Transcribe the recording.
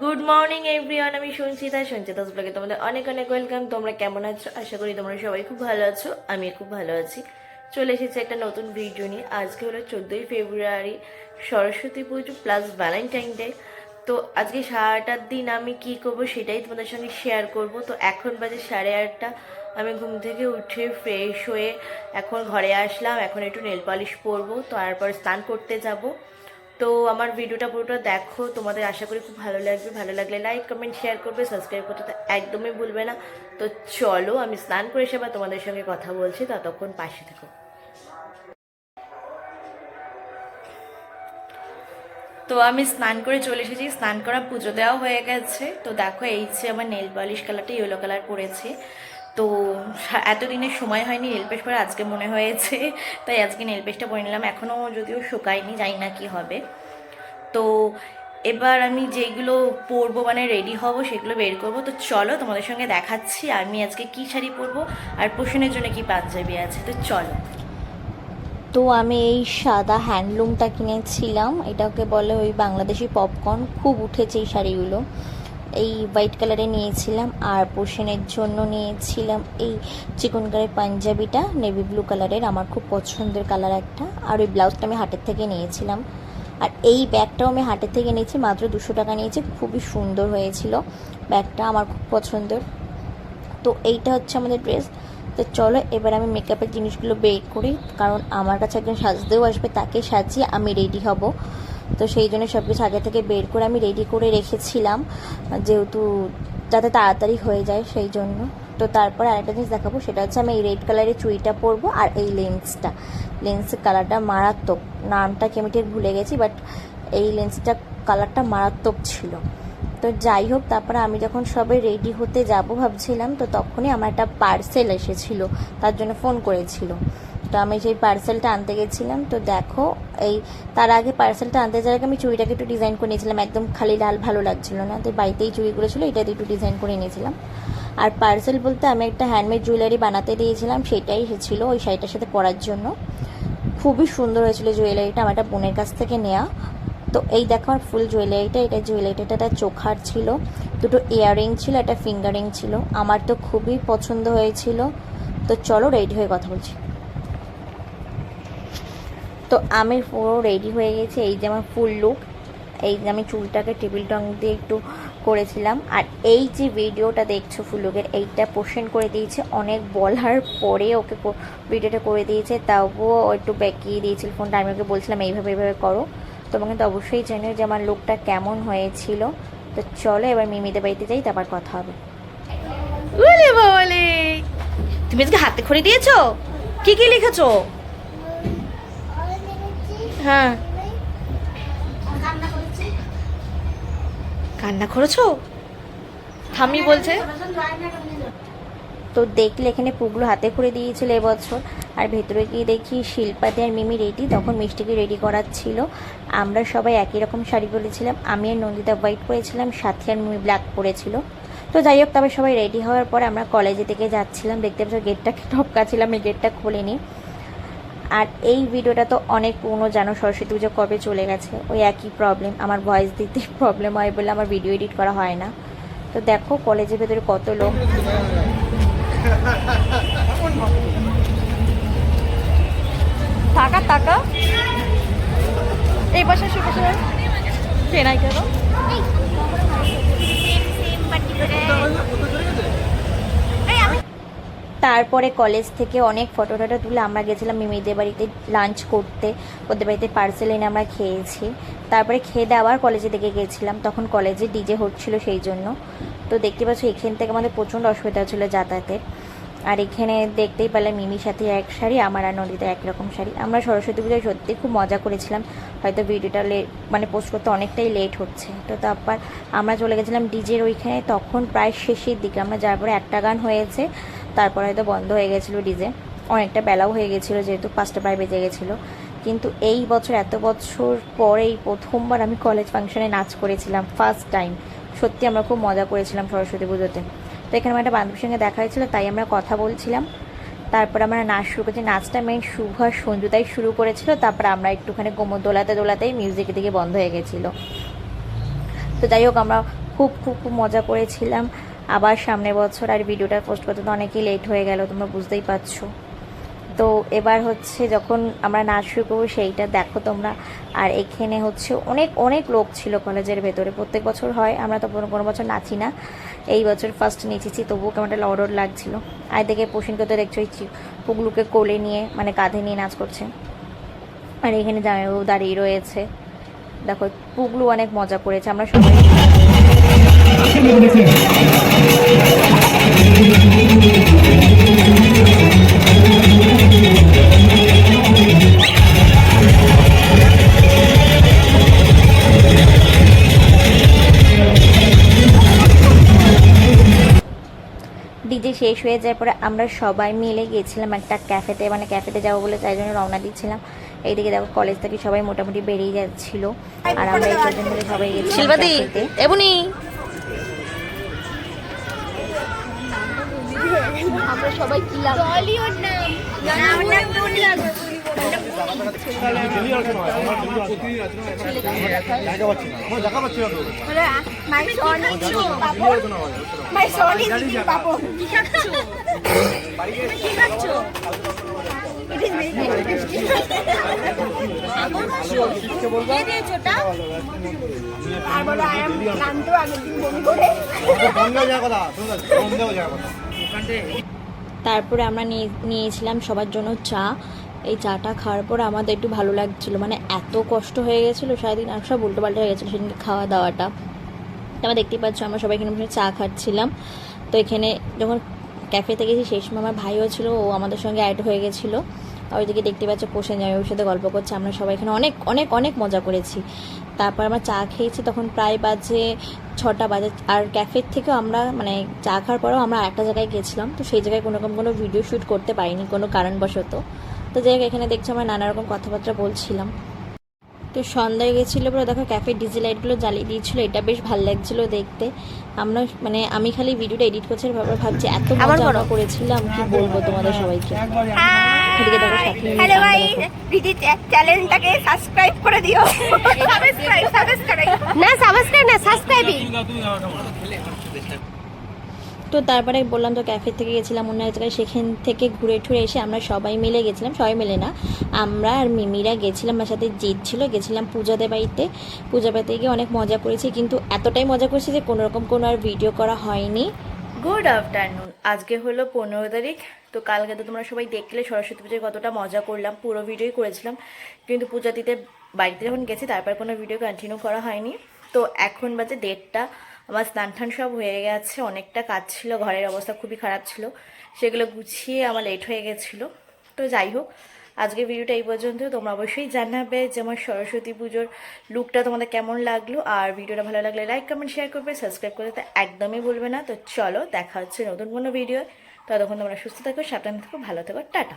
Good morning everyone আমি সঞ্চিতা সঞ্চিতা ব্লগে তোমাদের অনেক অনেক ওয়েলকাম তোমরা কেমন আছো? আশা করি তোমরা সবাই খুব ভালো আছো। আমি খুব ভালো আছি। চলে এসেছি একটা নতুন ভিডিও নিয়ে। আজকে হলো চোদ্দোই ফেব্রুয়ারি, সরস্বতী পুজো প্লাস ভ্যালেন্টাইন ডে তো আজকে সারাটার দিন আমি কি করব সেটাই তোমাদের সঙ্গে শেয়ার করব। তো এখন বাজে সাড়ে আটটা। আমি ঘুম থেকে উঠে ফ্রেশ হয়ে এখন ঘরে আসলাম। এখন একটু নেল পালিশ পরবো। তারপর স্নান করতে যাব। তো আমার ভিডিওটা পুরোটা দেখো। তোমাদের আশা করি খুব ভালো লাগবে। ভালো লাগলে লাইক কমেন্ট শেয়ার করবে। সাবস্ক্রাইব করতে তো একদমই ভুলবে না। তো চলো, আমি স্নান করে আবার তোমাদের সঙ্গে কথা বলছি। ততক্ষণ পাশে থেকো। তো আমি স্নান করে চলে এসেছি। স্নান করা পুজো দেওয়া হয়ে গেছে। তো দেখো, এই যে আমার নেল পালিশ কালারটা ইয়েলো কালার করেছে তো এতদিনের সময় হয়নি নেল পেস্ট পরে, আজকে মনে হয়েছে। তাই আজকে নেল পরে নিলাম। এখনও যদিও শুকায়নি, জানি না কি হবে। তো এবার আমি যেগুলো পরবো মানে রেডি হব, সেগুলো বের করব। তো চলো, তোমাদের সঙ্গে দেখাচ্ছি আমি আজকে কি শাড়ি পরবো আর পোষণের জন্য কি পাঞ্জাবি আছে। তো চলো। তো আমি এই সাদা হ্যান্ডলুমটা কিনেছিলাম। এটাকে বলে ওই বাংলাদেশি পপকর্ন খুব উঠেছে এই শাড়িগুলো। এই হোয়াইট কালারে নিয়েছিলাম আর পোষণের জন্য নিয়েছিলাম এই চিকন কালারের পাঞ্জাবিটা নেভি ব্লু কালারের আমার খুব পছন্দের কালার একটা। আর ওই ব্লাউজটা আমি হাটের থেকে নিয়েছিলাম। আর এই ব্যাগটাও আমি হাটের থেকে নিয়েছি, মাত্র দুশো টাকা নিয়েছি, খুবই সুন্দর হয়েছিল। ব্যাগটা আমার খুব পছন্দের। তো এইটা হচ্ছে আমাদের ড্রেস তো চলো, এবার আমি মেকআপের জিনিসগুলো বের করি, কারণ আমার কাছে একজন সাজতেও আসবে, তাকে সাজিয়ে আমি রেডি হব। তো সেই জন্য সব কিছু আগে থেকে বের করে আমি রেডি করে রেখেছিলাম, যেহেতু যাতে তাড়াতাড়ি হয়ে যায় সেই জন্য। তো তারপরে আরেকটা জিনিস দেখাবো, সেটা হচ্ছে আমি এই রেড কালারের চুড়িটা পরবো আর এই লেন্সটা লেন্সের কালারটা মারাত্মক, নামটা কি আমি ঠিক ভুলে গেছি বাট এই লেন্সটা কালারটা মারাত্মক ছিল। তো যাই হোক, তারপরে আমি যখন সবে রেডি হতে যাব ভাবছিলাম, তো তখনই আমার একটা পার্সেল এসেছিল, তার জন্য ফোন করেছিল। তো আমি সেই পার্সেলটা আনতে গেছিলাম। তো দেখো, এই তার আগে পার্সেলটা আনতে যাওয়ার আগে আমি চুড়িটাকে একটু ডিজাইন করে নিয়েছিলাম। একদম খালি লাল ভালো লাগছিল না। তো বাড়িতেই চুড়ি ছিল, এটা একটু ডিজাইন করে নিয়েছিলাম। আর পার্সেল বলতে আমি একটা হ্যান্ডমেড জুয়েলারি বানাতে দিয়েছিলাম, সেটাই এসেছিল ওই শাড়িটার সাথে পরার জন্য। খুবই সুন্দর হয়েছিল জুয়েলারিটা আমার একটা বোনের কাছ থেকে নেওয়া তো এই দেখো আমার ফুল জুয়েলারিটা এটা জুয়েলারিটা একটা চোখার ছিল, দুটো ইয়াররিং ছিল, একটা ফিঙ্গারিং ছিল। আমার তো খুবই পছন্দ হয়েছিল। তো চলো রেডি হয়ে কথা বলছি। তো আমি পুরো রেডি হয়ে গেছি। এই যে আমার ফুল লুক এই যে আমি চুলটাকে টেবিল টং দিয়ে একটু করেছিলাম। আর এই যে ভিডিওটা দেখছ ফুলুকের এইটা পোষণ করে দিয়েছে। অনেক বলার পরে ওকে ভিডিওটা করে দিয়েছে। তাও একটু বেঁকিয়ে দিয়েছিল ফোনটা আমি ওকে বলছিলাম, এইভাবে এইভাবে করো। তোমাকে তো অবশ্যই জানো যে আমার লুকটা কেমন হয়েছিল। তো চলো এবার মিমিদের বাড়িতে যাই, তারপর কথা হবে। তুমি আজকে হাতে খড়ি দিয়েছ? কি কি লিখেছো? হ্যাঁ। কান্না করেছ? ঠাম্মি বলছে তো দেখলে এখানে পুগুলো হাতে করে দিয়েছিল এবছর। আর ভেতরে গিয়ে দেখি শিল্পাতে আর মিমি রেডি, তখন মিষ্টিকে রেডি করাচ্ছিল। আমরা সবাই একই রকম শাড়ি পরেছিলাম। আমি আর নন্দিতা হোয়াইট পরেছিলাম, সাথে আর মিমি ব্ল্যাক পরেছিল। তো যাই হোক, তবে সবাই রেডি হওয়ার পর আমরা কলেজে থেকে যাচ্ছিলাম। দেখতে পাচ্ছ, গেটটাকে ঠপকাছিলাম এই গেটটা খুলিনি। আর এই ভিডিওটা তো অনেক পুরনো জানো? সরস্বতী পুজো কবে চলে গেছে? ওই একই প্রবলেম আমার ভয়েস দিতে প্রবলেম হয় বলে আমার ভিডিও এডিট করা হয় না। তো দেখো কলেজের ভেতরে কত লোক। টাকা টাকা এই পাশে পাশে ট্রেনাই কেন? তারপরে কলেজ থেকে অনেক ফটো টটো তুলে আমরা গেছিলাম মিমিদের বাড়িতে লাঞ্চ করতে। ওদের বাড়িতে পার্সেল এনে আমরা খেয়েছি। তারপরে খেয়ে দিয়ে আবার কলেজে দিকে গেছিলাম। তখন কলেজে ডিজে হচ্ছিল সেই জন্য। তো দেখতে পাচ্ছ, এখান থেকে আমাদের প্রচণ্ড অসুবিধা হচ্ছিল যাতায়াতের। আর এখানে দেখতেই পেলাম মিমির সাথে এক শাড়ি, আমার আর নদীতে একরকম শাড়ি। আমরা সরস্বতী পুজোয় সত্যি খুব মজা করেছিলাম। হয়তো ভিডিওটা লেট মানে পোস্ট করতে অনেকটাই লেট হচ্ছে। তো তারপর আমরা চলে গেছিলাম ডিজের ওইখানে, তখন প্রায় শেষের দিকে। আমরা যার পরে একটা গান হয়েছে, তারপর হয়তো বন্ধ হয়ে গেছিল ডিজে। অনেকটা বেলাও হয়ে গেছিল, যেহেতু পাঁচটা প্রায় বেজে গেছিল। কিন্তু এই বছর, এত বছর পরে এই প্রথমবার আমি কলেজ ফাংশনে নাচ করেছিলাম ফার্স্ট টাইম সত্যি আমরা খুব মজা করেছিলাম সরস্বতী পুজোতে। তো এখানে আমার একটা বান্ধবীর সঙ্গে দেখা হয়েছিল, তাই আমরা কথা বলছিলাম। তারপর আমরা নাচ শুরু করেছি। নাচটা মেন শুভ আর সঞ্জুতাই শুরু করেছিল। তারপর আমরা একটুখানি কোমর দোলাতে দোলাতেই মিউজিকের দিকে বন্ধ হয়ে গেছিল। তো যাই হোক, আমরা খুব খুব খুব মজা করেছিলাম। আবার সামনের বছর আর ভিডিওটা পোস্ট করতে তো অনেকেই লেট হয়ে গেল, তোমরা বুঝতেই পারছ। তো এবার হচ্ছে যখন আমরা নাচ শুরু করব, সেইটা দেখো তোমরা। আর এখানে হচ্ছে অনেক অনেক লোক ছিল কলেজের ভেতরে। প্রত্যেক বছর হয়, আমরা তো কোনো কোনো বছর নাচি না। এই বছর ফার্স্ট নেচেছি, তবুও কেমন একটা লড়র লাগছিল। আর দেখে পোষণকে তো দেখছ পুগলুকে কোলে নিয়ে মানে কাঁধে নিয়ে নাচ করছে। আর এখানে জামাইবাবু দাঁড়িয়ে রয়েছে। দেখো, পুগলু অনেক মজা করেছে। আমরা সবাই ডিজে শেষ হয়ে যাওয়ার পরে আমরা সবাই মিলে গিয়েছিলাম একটা ক্যাফেতে মানে ক্যাফেতে যাব বলে তাই জন্য রওনা দিচ্ছিলাম। এইদিকে দেখো কলেজ থেকে সবাই মোটামুটি বেরিয়ে যাচ্ছিল। আর আমরা এই কজন মিলে সবাই গেছিলাম আমরা সবাই কি তারপরে আমরা নিয়ে নিয়েছিলাম সবার জন্য চা। এই চাটা খাওয়ার পর আমাদের একটু ভালো লাগছিল। মানে এত কষ্ট হয়ে গেছিল, সারাদিন আর সব উল্টো পাল্টা হয়ে গেছিল সেদিনকে খাওয়া দাওয়াটা। আমরা দেখতেই পাচ্ছ আমরা সবাই এখানে চা খাচ্ছিলাম। তো এখানে যখন ক্যাফেতে গেছি, সেই সময় আমার ভাইও ছিল, ও আমাদের সঙ্গে অ্যাড হয়ে গেছিল। আর ওইদিকে দেখতে পাচ্ছ পোষণ জামাইবাবুর সাথে গল্প করছে, আমরা সবাই এখানে অনেক অনেক অনেক মজা করেছি। তারপর আমরা চা খেয়েছি, তখন প্রায় বাজে ছটা বাজে। আর ক্যাফের থেকেও আমরা মানে চা খাওয়ার পরেও আমরা একটা জায়গায় গেছিলাম। তো সেই জায়গায় কোনো রকম কোনো ভিডিও শ্যুট করতে পারিনি কোনো কারণবশত। তো যাই হোক এখানে দেখছি আমরা নানা রকম কথাবার্তা বলছিলাম। তো সন্ধ্যায় গেছিল পরে দেখো ক্যাফে ডিজি লাইটগুলো জ্বালিয়ে দিয়েছিল এটা বেশ ভালো লাগছিল দেখতে। আমরা মানে আমি খালি ভিডিওটা এডিট করছি আর ভাবছি এত মজা আমরা করেছিলাম কি বলব তোমাদের সবাইকে? এদিকে দেখো সাথে হ্যালো ভাই। দিদি চ্যানেলটাকে সাবস্ক্রাইব করে দিও। সাবস্ক্রাইব সাবস্ক্রাইব না সাবস্ক্রাইব না সাবস্ক্রাইবই তো তারপরে বললাম তো ক্যাফে থেকে গেছিলাম অন্য এক জায়গায় সেখান থেকে ঘুরে ঠুরে এসে আমরা সবাই মিলে গেছিলাম, সবাই মিলে না, আমরা আর মিমিরা গেছিলাম, আমার সাথে জিৎ ছিল, গেছিলাম পূজাদের বাড়িতে, পূজা বাড়িতে গিয়ে অনেক মজা করেছি, কিন্তু এতটাই মজা করেছি যে কোনো রকম কোনো আর ভিডিও করা হয়নি। গুড আফটারনুন আজকে হলো পনেরো তারিখ, তো কালকে তো তোমরা সবাই দেখলে, সরস্বতী পুজোয় কতটা মজা করলাম, পুরো ভিডিওই করেছিলাম, কিন্তু পূজা দিতে বাড়িতে যখন গেছি, তারপর কোনো ভিডিও কন্টিনিউ করা হয়নি, তো এখন বাজে দেড়টা আমার স্নান টান সব হয়ে গেছে, অনেকটা কাজ ছিল, ঘরের অবস্থা খুবই খারাপ ছিল। সেগুলো গুছিয়ে আমার লেট হয়ে গেছিল। তো যাই হোক আজকে ভিডিওটা এই পর্যন্ত। তোমরা অবশ্যই জানাবে যে আমার সরস্বতী পুজোর লুকটা তোমাদের কেমন লাগল। আর ভিডিওটা ভালো লাগলে লাইক কমেন্ট শেয়ার করবে। সাবস্ক্রাইব করতে তো একদমই ভুলবে না। তো চলো, দেখা হচ্ছে নতুন কোনো ভিডিও ততক্ষণ তোমরা সুস্থ থাকো, সাবধানে থাকো, ভালো থাকো, টাটা।